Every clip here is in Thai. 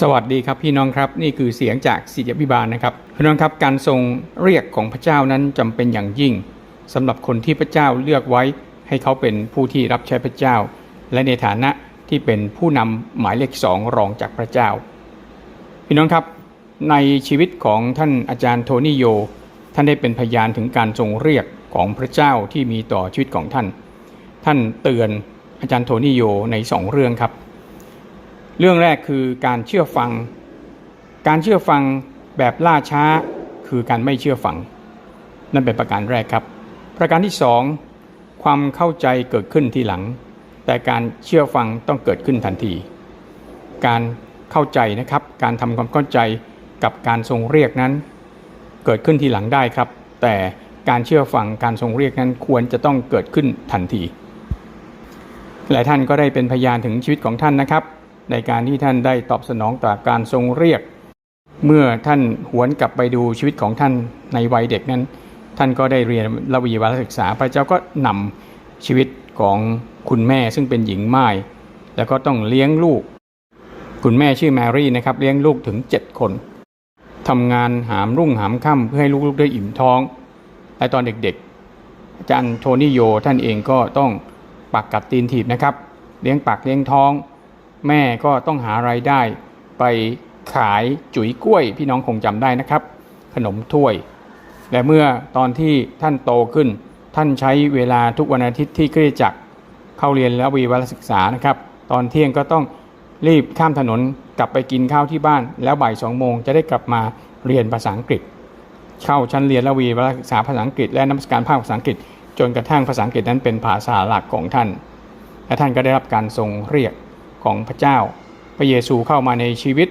สวัสดีครับพี่น้องครับนี่คือเสียงจากศิษยพิบาลนะครับพี่น้องครับการทรงเรียกของพระเจ้านั้นจำเป็นอย่างยิ่งสำหรับคนที่พระเจ้าเลือกไว้ ให้เขาเป็นผู้ที่รับใช้พระเจ้า และในฐานะที่เป็นผู้นำหมายเลขสองรองจากพระเจ้า พี่น้องครับในชีวิตของท่านอาจารย์โทนี่โย ท่านได้เป็นพยานถึงการทรงเรียกของพระเจ้าที่มีต่อชีวิตของท่าน ท่านเตือนอาจารย์โทนี่โยในสองเรื่องครับ เรื่องแรกคือการเชื่อฟัง การเชื่อฟังแบบล่าช้าคือการไม่เชื่อฟัง นั่นเป็นประการแรกครับ ประการที่สองความเข้าใจเกิดขึ้นทีหลัง แต่การเชื่อฟังต้องเกิดขึ้นทันที การเข้าใจนะครับ การทำความเข้าใจกับการทรงเรียกนั้น เกิดขึ้นทีหลังได้ครับ แต่การเชื่อฟังการทรงเรียกนั้นควรจะต้องเกิดขึ้นทันที หลายท่านก็ได้เป็นพยานถึงชีวิตของท่านนะครับ ในการที่ท่านได้ตอบสนองต่อการทรงเรียก เมื่อท่านหวนกลับไปดูชีวิตของท่านในวัยเด็กนั้น ท่านก็ได้เรียนระวีวารศึกษา พระเจ้าก็นำชีวิตของคุณแม่ซึ่งเป็นหญิงม่ายแล้วก็ต้องเลี้ยงลูก คุณแม่ชื่อแมรี่นะครับเลี้ยงลูกถึง 7 คนทำงานหามรุ่งหามค่ำเพื่อให้ลูกๆได้อิ่มท้องและตอนเด็กๆอาจารย์โทนี่โยท่านเองก็ต้องปักกัดตีนถีบนะครับ เลี้ยงปากเลี้ยงท้อง แม่ก็ต้องหาไรายได้ ไปขายจุ๋ยกล้วย พี่น้องคงจำได้นะครับ ขนมถ้วย และเมื่อตอนที่ท่านโตขึ้น ท่านใช้เวลาทุกวันอาทิตย์ที่คริสจักรเข้าเรียนและวีวารศึกษานะครับ ตอนเที่ยงก็ต้องรีบข้ามถนนกลับไปกินข้าวที่บ้าน แล้วบ่ายสองโมงจะได้กลับมาเรียนภาษาอังกฤษ เข้าชั้นเรียนและวีวารศึกษาภาษาอังกฤษและนักการภาคภาษาอังกฤษ จนกระทั่งภาษาอังกฤษนั้นเป็นภาษาหลักของท่าน และท่านก็ได้รับการทรงเรียก ของพระเจ้า พระเยซูเข้ามาในชีวิต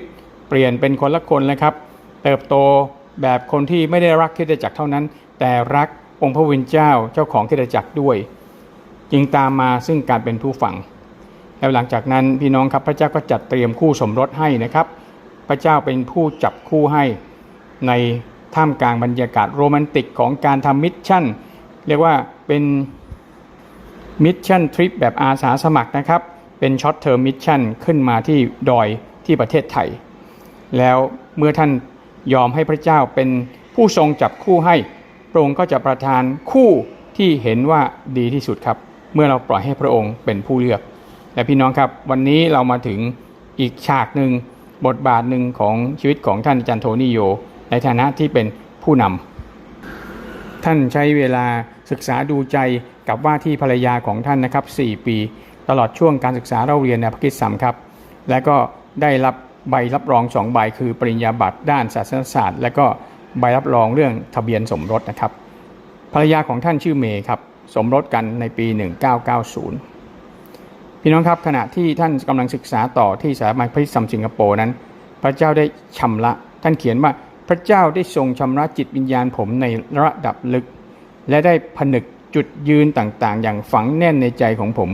เปลี่ยนเป็นคนละคนเลยครับ เติบโตแบบคนที่ไม่ได้รักคริสตจักรเท่านั้น แต่รักองค์พระวิญเจ้าเจ้าของคริสตจักรด้วย จึงตามมาซึ่งการเป็นผู้ฟังแล้วหลังจากนั้นพี่น้องครับพระเจ้าก็จัดเตรียมคู่สมรสให้นะครับ พระเจ้าเป็นผู้จับคู่ให้ในท่ามกลางบรรยากาศโรแมนติกของการทำมิชชั่น เรียกว่าเป็นมิชชั่นทริปแบบอาสาสมัครนะครับ เป็นช็อตเทอร์มิชชั่นขึ้นมาที่ดอยที่ประเทศไทย แล้วเมื่อท่านยอมให้พระเจ้าเป็นผู้ทรงจับคู่ให้พระองค์ก็จะประทานคู่ที่เห็นว่าดีที่สุดครับ เมื่อเราปล่อยให้พระองค์เป็นผู้เลือกและพี่น้องครับวันนี้เรามาถึงอีกฉากหนึ่งบทบาทหนึ่งของชีวิตของท่านจารย์โทนี่โย ในฐานะที่เป็นผู้นำท่านใช้เวลาศึกษาดูใจกับว่าที่ภรรยาของท่านนะครับ 4 ปี ตลอดช่วงการศึกษาเราเรียนในภาคกิจสัมครับและก็ได้รับใบรับรองสองใบคือปริญญาบัตรด้านศาสนศาสตร์ และก็ใบรับรองเรื่องทะเบียนสมรสนะครับภรรยาของท่านชื่อเมย์ครับสมรสกันในปี 1990 พี่น้องครับขณะที่ท่านกำลังศึกษาต่อที่สถาบันพระสัมสิงคโปร์นั้น พระเจ้าได้ชำระ ท่านเขียนว่าพระเจ้าได้ทรงชำระจิตวิญญาณผมในระดับลึก และได้ผนึกจุดยืนต่างๆ อย่างฝังแน่นในใจของผม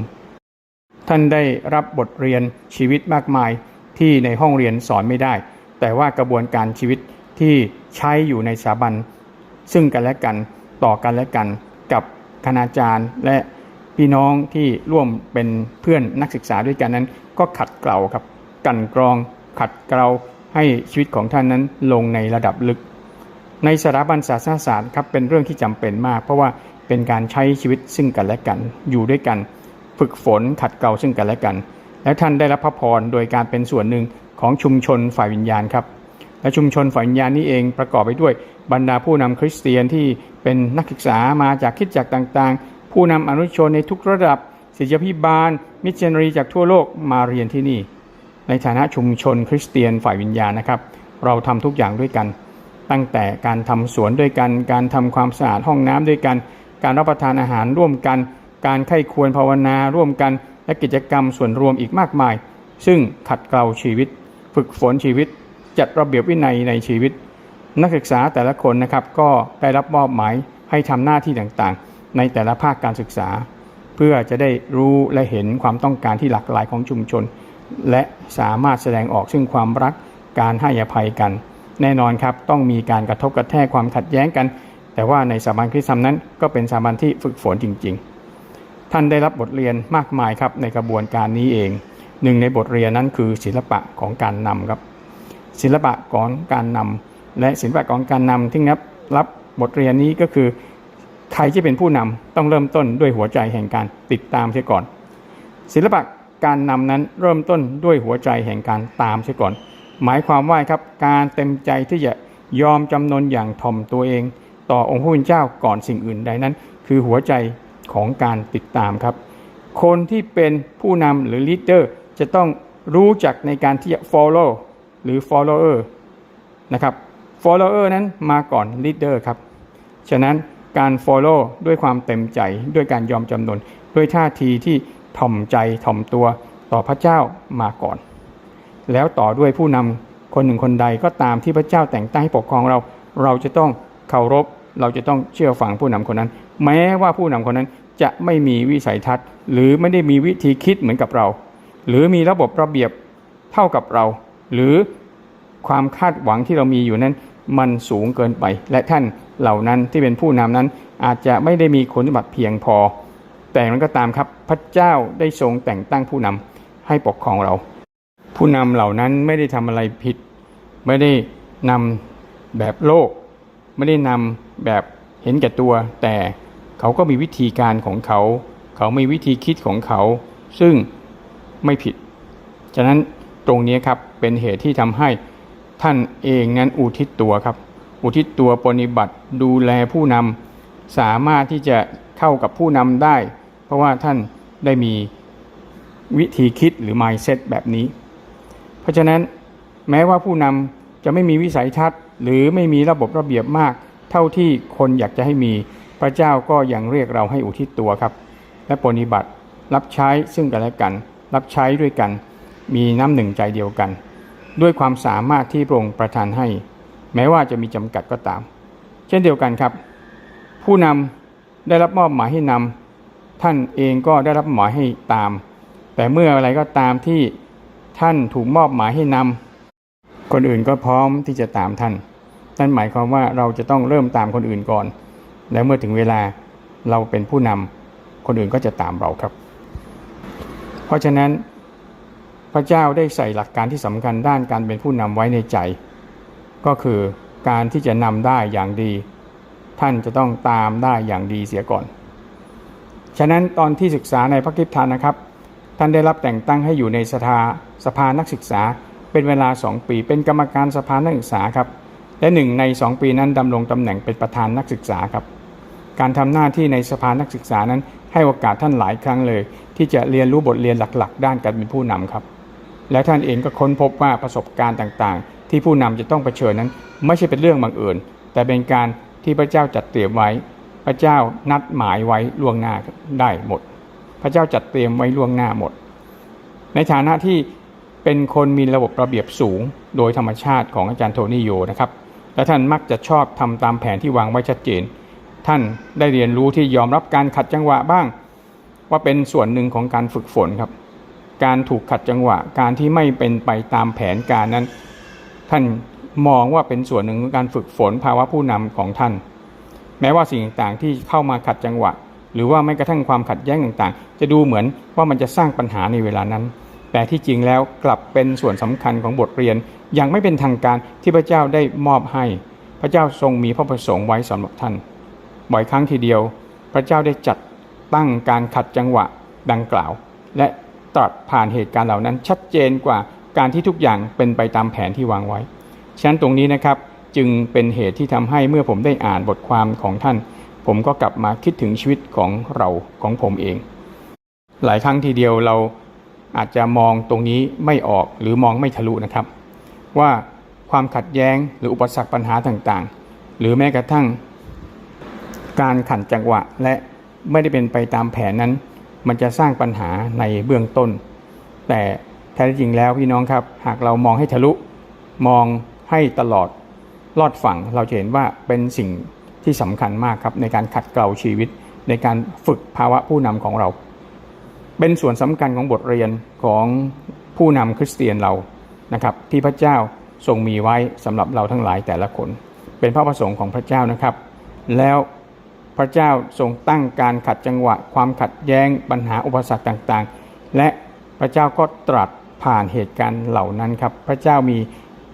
ท่านได้รับบทเรียนชีวิตมากมายที่ในห้องเรียนสอนไม่ได้ แต่ว่ากระบวนการชีวิตที่ใช้อยู่ในสถาบัน ซึ่งกันและกันต่อกันและกันกับคณาจารย์และพี่น้องที่ร่วมเป็นเพื่อนนักศึกษาด้วยกันนั้น ก็ขัดเกลาครับกันกรองขัดเกลาให้ชีวิตของท่านนั้นลงในระดับลึก ในสถาบันศาสนศาสตร์ครับเป็นเรื่องที่จำเป็นมาก เพราะว่าเป็นการใช้ชีวิตซึ่งกันและกันอยู่ด้วยกัน ฝึกฝนขัดเกลาซึ่งกันและกัน และท่านได้รับพระพรโดยการเป็นส่วนหนึ่งของชุมชนฝ่ายวิญญาณครับ และชุมชนฝ่ายวิญญาณนี้เองประกอบไปด้วยบรรดาผู้นำคริสเตียนที่เป็นนักศึกษามาจากคิดจักรต่างๆ ผู้นำอนุชนในทุกระดับศิษยพิบาล มิชชันนารีจากทั่วโลกมาเรียนที่นี่ ในฐานะชุมชนคริสเตียนฝ่ายวิญญาณนะครับ เราทำทุกอย่างด้วยกัน ตั้งแต่การทำสวนด้วยกัน การทำความสะอาดห้องน้ำด้วยกัน การรับประทานอาหารร่วมกัน การไข้ควรภาวนาร่วมกันและกิจกรรมส่วนรวมอีกมากมาย ซึ่งขัดเกลาชีวิต ฝึกฝนชีวิต จัดระเบียบวินัยในชีวิต นักศึกษาแต่ละคนนะครับก็ได้รับมอบหมายให้ทำหน้าที่ต่างๆ ในแต่ละภาคการศึกษา เพื่อจะได้รู้และเห็นความต้องการที่หลากหลายของชุมชน และสามารถแสดงออกซึ่งความรักการให้อภัยกัน แน่นอนครับต้องมีการกระทบกระแทกความขัดแย้งกัน แต่ว่าในสถาบันคริสต์นั้นก็เป็นสถาบันที่ฝึกฝนจริง ๆ ท่านได้รับบทเรียนมากมายครับในกระบวนการนี้เอง หนึ่งในบทเรียนนั้นคือศิลปะของการนำครับศิลปะของการนำและศิลปะของการนำที่นับรับบทเรียนนี้ก็คือ ใครที่เป็นผู้นำต้องเริ่มต้นด้วยหัวใจแห่งการติดตามเสียก่อน ศิลปะการนำนั้นเริ่มต้นด้วยหัวใจแห่งการตามเสียก่อน หมายความว่าครับการเต็มใจที่จะยอมจำนนอย่างถ่อมตัวเอง ต่อองค์พระผู้เป็นเจ้าก่อนสิ่งอื่นใดนั้น คือหัวใจ ของการติดตามครับ คนที่เป็นผู้นำหรือ leader จะต้องรู้จักในการที่จะ follow หรือ follower นะครับ follower นั้นมาก่อน leader ครับ ฉะนั้นการ follow ด้วยความเต็มใจด้วยการยอมจำนน ด้วยท่าทีที่ถ่อมใจถ่อมตัวต่อพระเจ้ามาก่อน แล้วต่อด้วยผู้นำคนหนึ่งคนใดก็ตามที่พระเจ้าแต่งตั้งให้ปกครองเรา เราจะต้องเคารพ เราจะต้องเชื่อฟังผู้นำคนนั้น แม้ว่าผู้นำคนนั้นจะไม่มีวิสัยทัศน์ หรือไม่ได้มีวิธีคิดเหมือนกับเรา หรือมีระบบระเบียบเท่ากับเรา หรือความคาดหวังที่เรามีอยู่นั้น มันสูงเกินไป และท่านเหล่านั้นที่เป็นผู้นำนั้น อาจจะไม่ได้มีคุณสมบัติเพียงพอ แต่นั้นก็ตามครับพระเจ้าได้ทรงแต่งตั้งผู้นำให้ปกครองเรา ผู้นำเหล่านั้นไม่ได้ทำอะไรผิด ไม่ได้นำแบบโลก ไม่ได้นำแบบเห็นแก่ตัวแต่ เขาก็มีวิธีการของเขา เขามีวิธีคิดของเขา ซึ่งไม่ผิด ฉะนั้นตรงนี้ครับเป็นเหตุที่ทำให้ท่านเองนั้นอุทิศตัวครับ อุทิศตัวปฏิบัติดูแลผู้นำสามารถที่จะเข้ากับผู้นำได้ เพราะว่าท่านได้มีวิธีคิดหรือ mindset แบบนี้ เพราะฉะนั้นแม้ว่าผู้นำจะไม่มีวิสัยทัศน์ หรือไม่มีระบบระเบียบมาก เท่าที่คนอยากจะให้มี พระเจ้าก็ยังเรียกเราให้อุทิศตัวครับ และปฏิบัติรับใช้ซึ่งกันและกัน รับใช้ด้วยกัน มีน้ำหนึ่งใจเดียวกัน ด้วยความสามารถที่พระองค์ประทานให้ แม้ว่าจะมีจำกัดก็ตาม เช่นเดียวกันครับ ผู้นำได้รับมอบหมายให้นำท่านเองก็ได้รับหมายให้ตาม แต่เมื่ออะไรก็ตามที่ท่านถูกมอบหมายให้นำคนอื่นก็พร้อมที่จะตามท่านนั่นหมายความว่าเราจะต้องเริ่มตามคนอื่นก่อน แล้วเมื่อถึงเวลาเราเป็นผู้นำคนอื่นก็จะตามเราครับ เพราะฉะนั้นพระเจ้าได้ใส่หลักการที่สำคัญด้านการเป็นผู้นำไว้ในใจ ก็คือการที่จะนำได้อย่างดี ท่านจะต้องตามได้อย่างดีเสียก่อน ฉะนั้นตอนที่ศึกษาในพระคิดทานนะครับ ท่านได้รับแต่งตั้งให้อยู่ในสภาสภานักศึกษาเป็นเวลา 2 ปี เป็นกรรมการสภานักศึกษาครับ และหนึ่งใน 2 ปีนั้นดำรงตำแหน่งเป็นประธานนักศึกษาครับ การทำหน้าที่ในสภานักศึกษานั้น ให้โอกาสท่านหลายครั้งเลย ที่จะเรียนรู้บทเรียนหลัก ๆ ด้านการเป็นผู้นำครับ และท่านเองก็ค้นพบว่าประสบการณ์ต่างๆ ที่ผู้นำจะต้องเผชิญนั้น ไม่ใช่เป็นเรื่องบังเอิญแต่เป็นการที่พระเจ้าจัดเตรียมไว้ พระเจ้านัดหมายไว้ล่วงหน้าได้หมด พระเจ้าจัดเตรียมไว้ล่วงหน้าหมด ในฐานะที่เป็นคนมีระบบระเบียบสูง โดยธรรมชาติของอาจารย์โทนี่โยนะครับและท่านมักจะชอบทำตามแผนที่วางไว้ชัดเจน ท่านได้เรียนรู้ที่ยอมรับการขัดจังหวะบ้าง ว่าเป็นส่วนหนึ่งของการฝึกฝนครับ การถูกขัดจังหวะการที่ไม่เป็นไปตามแผนการนั้น ท่านมองว่าเป็นส่วนหนึ่งของการฝึกฝนภาวะผู้นำของท่าน แม้ว่าสิ่งต่างๆที่เข้ามาขัดจังหวะ หรือว่าไม่กระทั่งความขัดแย้งต่างๆ จะดูเหมือนว่ามันจะสร้างปัญหาในเวลานั้น แต่ที่จริงแล้วกลับเป็นส่วนสำคัญของบทเรียนอย่างไม่เป็นทางการที่พระเจ้าได้มอบให้ พระเจ้าทรงมีพระประสงค์ไว้สำหรับท่าน บ่อยครั้งทีเดียว พระเจ้าได้จัดตั้งการขัดจังหวะดังกล่าว และตรัสผ่านเหตุการณ์เหล่านั้นชัดเจนกว่าการที่ทุกอย่างเป็นไปตามแผนที่วางไว้ ฉะนั้นตรงนี้นะครับจึงเป็นเหตุที่ทำให้เมื่อผมได้อ่านบทความของท่าน ผมก็กลับมาคิดถึงชีวิตของเราของผมเอง หลายครั้งทีเดียวเราอาจจะมองตรงนี้ไม่ออกหรือมองไม่ทะลุนะครับ ว่าความขัดแย้งหรืออุปสรรคปัญหาต่างๆ หรือแม้กระทั่ง การขันจังหวะและไม่ได้เป็นไปตามแผนนั้น มันจะสร้างปัญหาในเบื้องต้น แต่แท้จริงแล้วพี่น้องครับ หากเรามองให้ทะลุ มองให้ตลอดลอดฝั่งเราจะเห็นว่าเป็นสิ่งที่สำคัญมากครับในการขัดเกลาชีวิต ในการฝึกภาวะผู้นำของเรา เป็นส่วนสำคัญของบทเรียนของผู้นำคริสเตียนเรานะครับ ที่พระเจ้าทรงมีไว้สำหรับเราทั้งหลายแต่ละคน เป็นพระประสงค์ของพระเจ้านะครับ แล้ว พระเจ้าทรงตั้งการขัดจังหวะ ความขัดแย้งปัญหาอุปสรรคต่างๆ และพระเจ้าก็ตรัสผ่านเหตุการณ์เหล่านั้นครับ พระเจ้ามี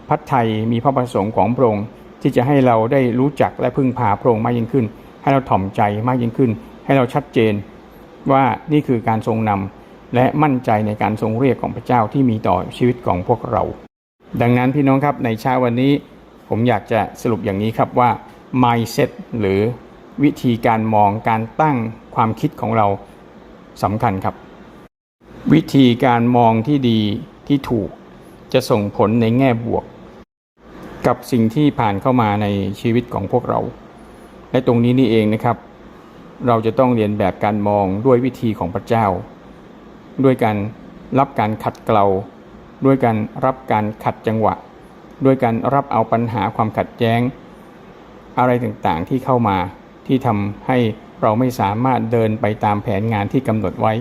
พระทัยมีพระประสงค์ของพระองค์ที่จะให้เราได้รู้จักและพึ่งพาพระองค์มากยิ่งขึ้น ให้เราถ่อมใจมากยิ่งขึ้น ให้เราชัดเจนว่านี่คือการทรงนำและมั่นใจในการทรงเรียกของพระเจ้าที่มีต่อชีวิตของพวกเรา ดังนั้นพี่น้องครับในเช้าวันนี้ ผมอยากจะสรุปอย่างนี้ครับว่า mindset หรือ วิธีการมองการตั้งความคิดของเราสำคัญครับ วิธีการมองที่ดีที่ถูกจะส่งผลในแง่บวก กับสิ่งที่ผ่านเข้ามาในชีวิตของพวกเรา และตรงนี้นี่เองนะครับ เราจะต้องเรียนแบบการมองด้วยวิธีของพระเจ้า ด้วยการรับการขัดเกลาด้วยการรับการขัดจังหวะ ด้วยการรับเอาปัญหาความขัดแย้ง อะไรต่างๆที่เข้ามา ที่ทำให้เราไม่สามารถเดินไปตามแผนงานที่กำหนดไว้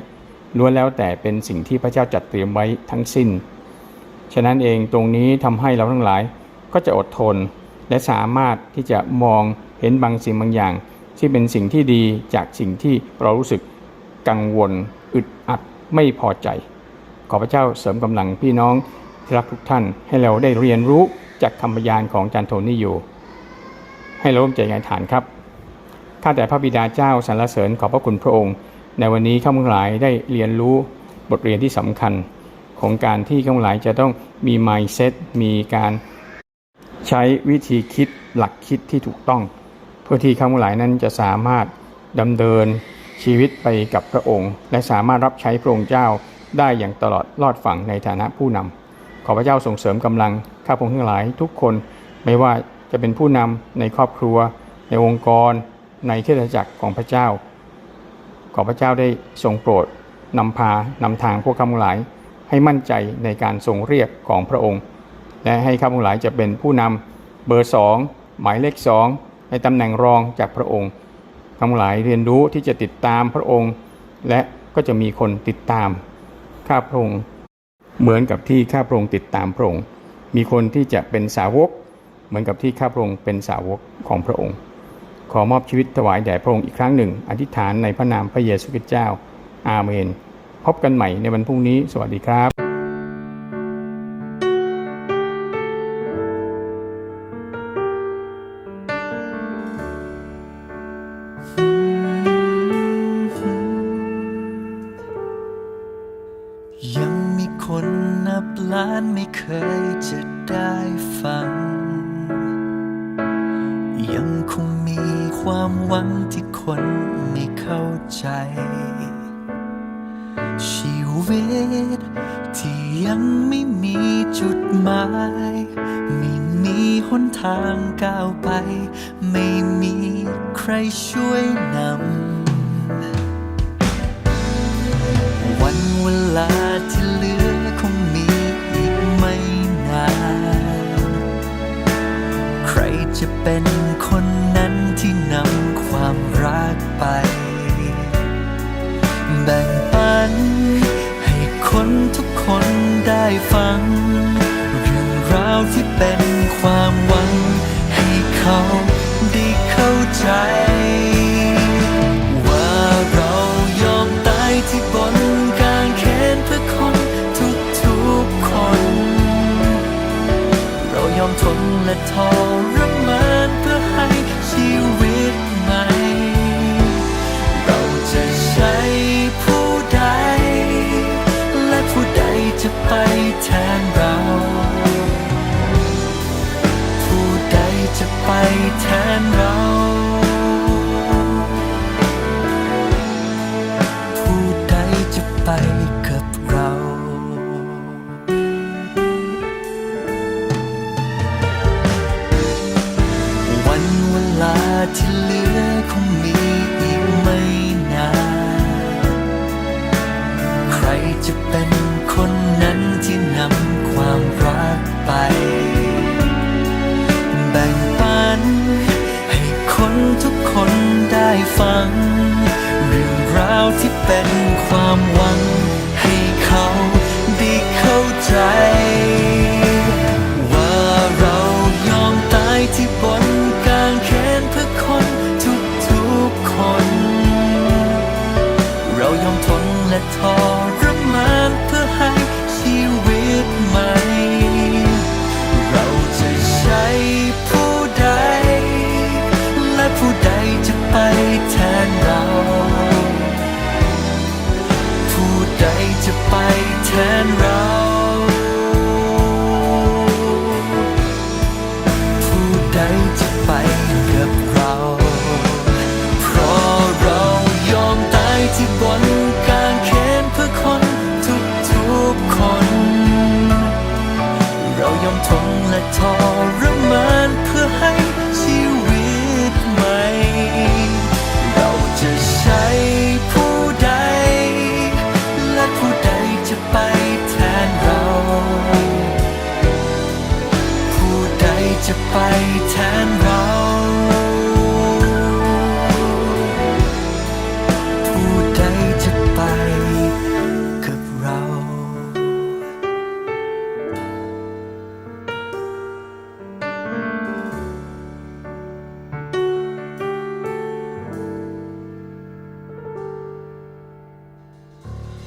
ล้วนแล้วแต่เป็นสิ่งที่พระเจ้าจัดเตรียมไว้ทั้งสิ้น ฉะนั้นเองตรงนี้ทำให้เราทั้งหลายก็จะอดทน และสามารถที่จะมองเห็นบางสิ่งบางอย่าง ที่เป็นสิ่งที่ดีจากสิ่งที่เรารู้สึกกังวล อึดอัดไม่พอใจ ขอพระเจ้าเสริมกำลังพี่น้องที่รักทุกท่านให้เราได้เรียนรู้จากคำพยานของอาจารย์โทนี่อยู่ ให้เราร่วมใจกันฐานครับ ข้าแต่พระบิดาเจ้าสรรเสริญขอบพระคุณพระองค์ ในวันนี้ข้าพงหลายได้เรียนรู้บทเรียนที่สำคัญ ของการที่ข้าพงหลายจะต้องมี mindset มีการใช้วิธีคิดหลักคิดที่ถูกต้อง เพื่อที่ข้าพงหลายนั้นจะสามารถดำเนินชีวิตไปกับพระองค์ และสามารถรับใช้พระองค์เจ้าได้อย่างตลอดรอดฝั่งในฐานะผู้นำขอพระเจ้าส่งเสริมกำลังข้าพงทั้งหลายทุกคนไม่ว่าจะเป็นผู้นำในครอบครัว ในองค์กร ในเครือจักรของพระเจ้า ขอพระเจ้าได้ทรงโปรดนำพานำทางพวกข้าพงหลายให้มั่นใจในการทรงเรียกของพระองค์ และให้ข้าพงหลายจะเป็นผู้นำเบอร์สองหมายเลขสองในตำแหน่งรองจากพระองค์ข้าพงหลายเรียนรู้ที่จะติดตามพระองค์ และก็จะมีคนติดตามข้าพระองค์เหมือนกับที่ข้าพระองค์ติดตามพระองค์ มีคนที่จะเป็นสาวก เหมือนกับที่ข้าพระองค์เป็นสาวกของพระองค์ ขอมอบชีวิตถวายแด่พระองค์อีกครั้งหนึ่ง อธิษฐานในพระนามพระเยซูคริสต์เจ้า อาเมน พบกันใหม่ในวันพรุ่งนี้ สวัสดีครับยังมีคนนับล้านไม่เคยจะได้ฟังยัง ความหวังที่คนไม่เข้าใจ ชีวิตที่ยังไม่มีจุดหมาย ไม่มีหนทางก้าวไป ไม่มีใครช่วยนำ วันเวลาที่เหลือคงมีอีกไม่นาน ใครจะเป็น ใดจะไปแทนเราผู้ใดจะไปกับเรา เพราะเรายอมตายที่บนกางเขนเพื่อคนทุกทุกคน เรายอมทนและทรมานเ